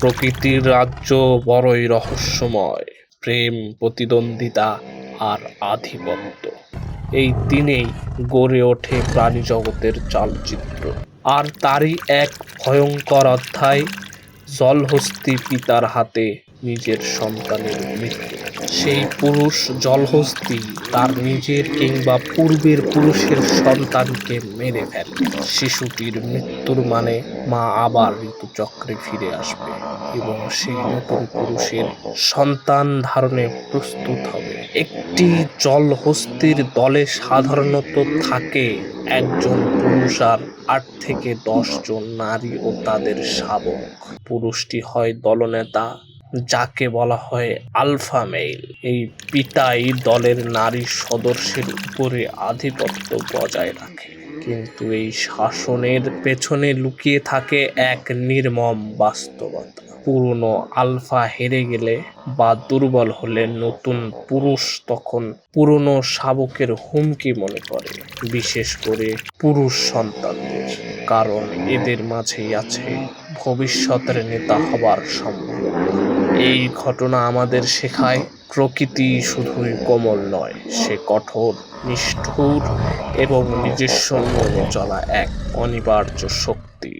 প্রকৃতির রাজ্য বড়ই রহস্যময়। প্রেম, প্রতিদ্বন্দ্বিতা আর আধিপত্য। এই তিনেই গড়ে ওঠে প্রাণী জগতের চলচ্চিত্র আর তারই এক ভয়ঙ্কর অধ্যায়, জলহস্তি পিতার হাতে নিজের সন্তানের মৃত্যু। সেই পুরুষ জলহস্তি তার নিজের কিংবা পূর্বের পুরুষের সন্তানকে মেরে ফেলে। শিশুটির মৃত্যুর মানে মা আবার ঋতুচক্রে ফিরে আসবে এবং সেই নতুন পুরুষের সন্তান ধারণে প্রস্তুত হবে। একটি জলহস্তির দলে সাধারণত থাকে একজন পুরুষ আর আট থেকে দশ জন নারী ও তাদের শাবক। পুরুষটি হয় দলনেতা যাকে বলা হয় আলফা মেইল। এই পিতাই দলের নারী সদস্যের উপরে আধিপত্য বজায় রাখে। কিন্তু এই শাসনের পেছনে লুকিয়ে থাকে এক নির্মম বাস্তবতা। পুরনো আলফা হেরে গেলে বা দুর্বল হলে নতুন পুরুষ তখন পুরনো শাবকের হুমকি মনে করে, বিশেষ করে পুরুষ সন্তানদের। কারণ এদের মাঝেই আছে ভবিষ্যতের নেতা হবার সম্ভাবনা। এই ঘটনা আমাদের শেখায়, প্রকৃতি শুধুই কোমল নয়, সে কঠোর, নিষ্ঠুর এবং নিজস্ব মনে চলা এক অনিবার্য শক্তি।